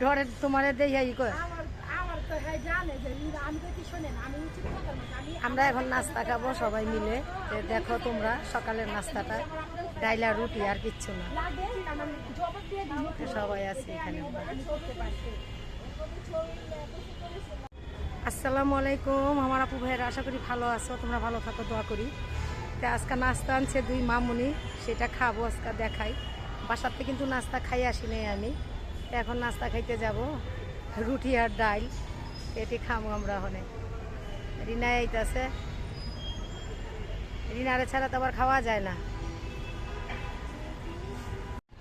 ডরে তোমারে দেখাই ই কয়। আমার আমার তো হ্যাঁ ই- আমি তো কি শোনেন আমি উচিত কথা বলছি। আমি আমরা এখন নাস্তা খাব সবাই মিলে। দেখো তোমরা সকালের নাস্তাটা ডাইলা রুটি আর কিচ্ছু না। দিই। সবাই আছে এখানে। আসসালামু আলাইকুম আমার আপু ভাইয়ের আশা করি ভালো আছো তোমরা ভালো থাকো দোয়া করি। তো আজকে নাস্তা আনছে দুই মামুনি সেটা খাব আজকে দেখাই। বাসাতে কিন্তু নাস্তা খাই আসি নাই আমি। এখন নাস্তা খাইতে যাব। রুটি আর ডাল এটি খাব আমরা ওখানে রিনা এইটাছে রিনারে ছাড়া তো আবার খাওয়া যায় না।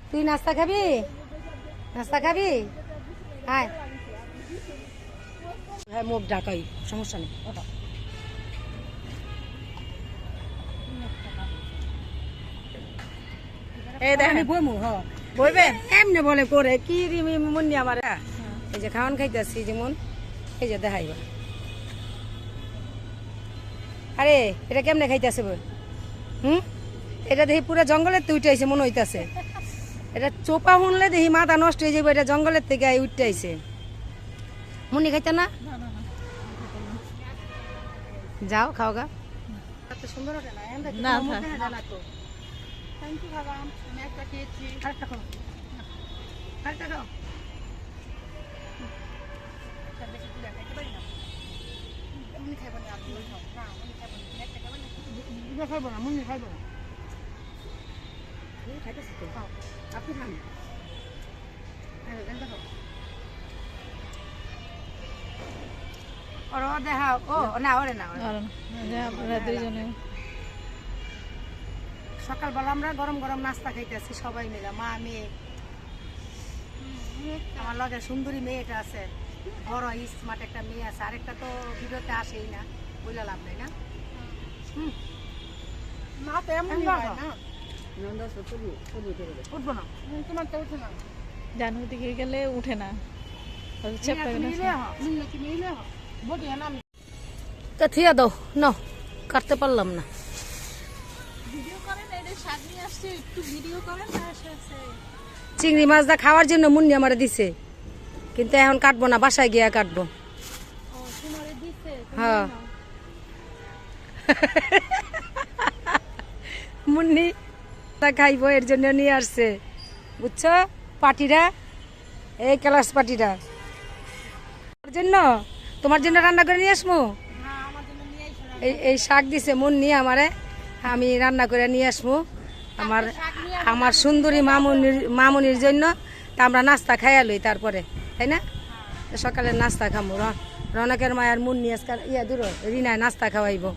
তুই নাস্তা খাবি? নাস্তা খাবি? হ্যাঁ হ্যাঁ মুখ ঢাকাই সমস্যা নেই ওটা এই দেখেন বইমু হ। বইবে এমনি বলে করে? কি রিমি মুন্নি আমার? এই যে খাওয়ান খাইতেছি যেমন। এই যে দেখাইবা। আরে, এটা কেমনে খাইতেছে বই হুম? এটা দেখি পুরো জঙ্গলের তো উঠে মনে হইতাছে। এটা চোপা শুনলে দেখি মাথা নষ্ট হয়ে যাবে এটা জঙ্গলের থেকে উঠতে আইছে। মুন্নি খাইতে না? যাও খাও গা সুন্দর না। থ্যাংক ইউ বাবা আমি একটা খেয়েছি। আরেকটা খাও। আরেকটা খাও। একটা বেশি তুলে খাইতে পারি না? উনি খাইবো না আপনি না উনি খাইবো না। একটা খাব না? এটা না মুন্নি খাইবো খাইতেছি তো। খাও। আপনি খান। এই, এটা ও দেখাও। ও না ওরে না ওরে না। আর যে আপনারা দুইজনে। সকালবেলা আমরা গরম গরম নাস্তা খাইতেছি সবাই মিলে মা মেয়ে। আমার লগে সুন্দরী মেয়েটা আছে বড় স্মার্ট একটা মেয়ে আছে আরেকটা তো ভিডিওতে আসেই না বইলা লাভ নাই না? হুম। না তো এমন না। না উঠবো না। তোমার তো উঠে না। জানুর দিকে গেলে উঠে না। দাও না কাটতে পারলাম না। চিংড়ি মাছটা খাওয়ার জন্য মুন্নি আমার দিছে। কিন্তু এখন কাটবো না বাসায় গিয়া কাটবো। হ্যাঁ। মুন্নি তা খাইবো এর জন্য নিয়ে আসছে। বুঝছ? পাটিরা এই ক্লাস পাটিরা। তোমার জন্য? তোমার জন্য রান্না করে নিয়ে আসব হ্যাঁ এই শাক দিছে মুন্নি আমারে। আমি রান্না করে নিয়ে আসব। আমার আমার সুন্দরী মামুনির মামুনির জন্য তা আমরা নাস্তা খাইয়া লই তারপরে, তাই না? সকালে নাস্তা খামো। রনকের মায়ের মুন্নি আজকাল, ইয়া দূর, রিনায় নাস্তা খাওয়াইবো।